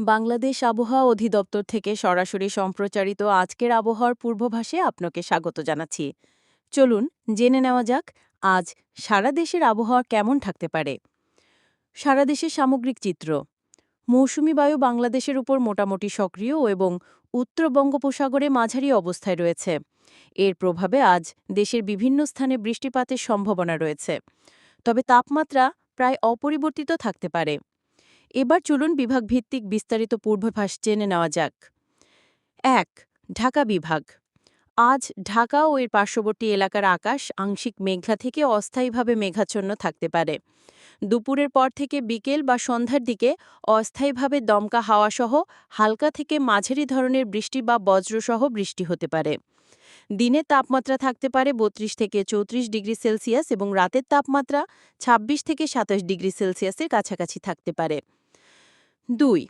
বাংলাদেশ আবহাওয়া অধিদপ্তর থেকে সরাসরি সম্প্রচারিত আজকের আবহাওয়ার পূর্বাভাসে আপনাকে স্বাগত জানাচ্ছি। চলুন জেনে নেওয়া যাক আজ সারা দেশের আবহাওয়া কেমন থাকতে পারে। সারা দেশের সামগ্রিক চিত্র, মৌসুমি বায়ু বাংলাদেশের উপর মোটামুটি সক্রিয় এবং উত্তর বঙ্গোপসাগরে মাঝারি অবস্থায় রয়েছে। এর প্রভাবে আজ দেশের বিভিন্ন স্থানে বৃষ্টিপাতের সম্ভাবনা রয়েছে। তবে তাপমাত্রা প্রায় অপরিবর্তিত থাকতে পারে। এবার চলুন বিভাগ ভিত্তিক বিস্তারিত পূর্বাভাস জেনে নেওয়া যাক। এক, ঢাকা বিভাগ। আজ ঢাকা ও এর পার্শ্ববর্তী এলাকার আকাশ আংশিক মেঘলা থেকে অস্থায়ীভাবে মেঘাচ্ছন্ন থাকতে পারে। দুপুরের পর থেকে বিকেল বা সন্ধ্যার দিকে অস্থায়ীভাবে দমকা হাওয়াসহ হালকা থেকে মাঝারি ধরনের বৃষ্টি বা বজ্রসহ বৃষ্টি হতে পারে। দিনের তাপমাত্রা থাকতে পারে বত্রিশ থেকে চৌত্রিশ ডিগ্রি সেলসিয়াস এবং রাতের তাপমাত্রা ২৬ থেকে সাতাশ ডিগ্রি সেলসিয়াসের কাছাকাছি থাকতে পারে। দুই,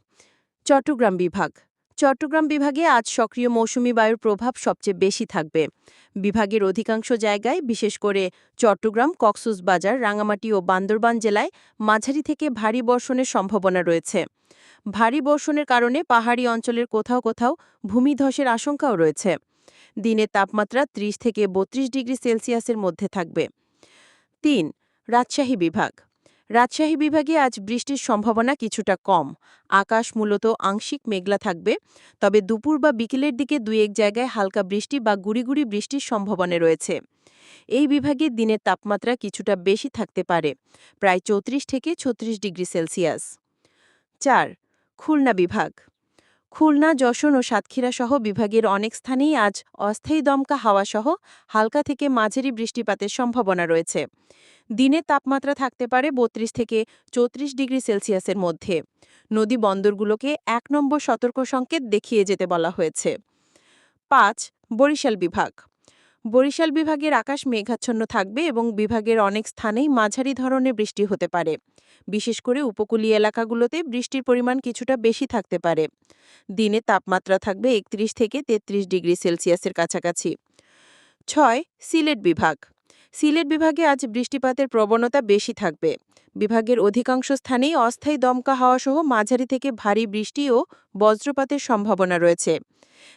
চট্টগ্রাম বিভাগ। চট্টগ্রাম বিভাগে আজ সক্রিয় মৌসুমি বায়ুর প্রভাব সবচেয়ে বেশি থাকবে। বিভাগের অধিকাংশ জায়গায়, বিশেষ করে চট্টগ্রাম, কক্সবাজার রাঙামাটি ও বান্দরবান জেলায় মাঝারি থেকে ভারী বর্ষণের সম্ভাবনা রয়েছে। ভারী বর্ষণের কারণে পাহাড়ি অঞ্চলের কোথাও কোথাও ভূমিধসের আশঙ্কাও রয়েছে। দিনের তাপমাত্রা ৩০ থেকে ৩২ ডিগ্রি সেলসিয়াসের মধ্যে থাকবে। তিন, রাজশাহী বিভাগ। রাজশাহী বিভাগে আজ বৃষ্টির সম্ভাবনা কিছুটা কম। আকাশ মূলত আংশিক মেঘলা থাকবে, তবে দুপুর বা বিকেলের দিকে দুই এক জায়গায় হালকা বৃষ্টি বা গুড়িগুড়ি বৃষ্টির সম্ভাবনা রয়েছে। এই বিভাগে দিনের তাপমাত্রা কিছুটা বেশি থাকতে পারে, প্রায় চৌত্রিশ থেকে ছত্রিশ ডিগ্রি সেলসিয়াস। চার, খুলনা বিভাগ। খুলনা, যশোর ও সাতক্ষীরা সহ বিভাগের অনেক স্থানেই আজ অস্থায়ী দমকা হাওয়া সহ হালকা থেকে মাঝারি বৃষ্টিপাতের সম্ভাবনা রয়েছে। দিনের তাপমাত্রা থাকতে পারে বত্রিশ থেকে চৌত্রিশ ডিগ্রি সেলসিয়াসের মধ্যে। নদী বন্দরগুলোকে এক নম্বর সতর্ক সংকেত দেখিয়ে যেতে বলা হয়েছে। পাঁচ, বরিশাল বিভাগ। বরিশাল বিভাগের আকাশ মেঘাচ্ছন্ন থাকবে এবং বিভাগের অনেক স্থানেই মাঝারি ধরনের বৃষ্টি হতে পারে। বিশেষ করে উপকূলীয় এলাকাগুলোতে বৃষ্টির পরিমাণ কিছুটা বেশি থাকতে পারে। দিনে তাপমাত্রা থাকবে একত্রিশ থেকে ৩৩ ডিগ্রি সেলসিয়াসের কাছাকাছি। ছয়, সিলেট বিভাগ। সিলেট বিভাগে আজ বৃষ্টিপাতের প্রবণতা বেশি থাকবে। বিভাগের অধিকাংশ স্থানেই অস্থায়ী দমকা হাওয়াসহ মাঝারি থেকে ভারী বৃষ্টি ও বজ্রপাতের সম্ভাবনা রয়েছে।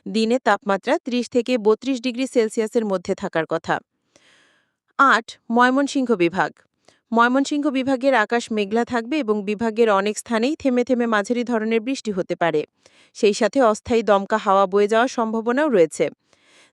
দিনে তাপমাত্রা ৩০ থেকে ৩২ ডিগ্রি সেলসিয়াসের মধ্যে থাকার কথা। আট, ময়মনসিংহ বিভাগ। ময়মনসিংহ বিভাগের আকাশ মেঘলা থাকবে এবং বিভাগের অনেক স্থানেই থেমে থেমে মাঝারি ধরনের বৃষ্টি হতে পারে। সেই সাথে অস্থায়ী দমকা হাওয়া বয়ে যাওয়ার সম্ভাবনাও রয়েছে।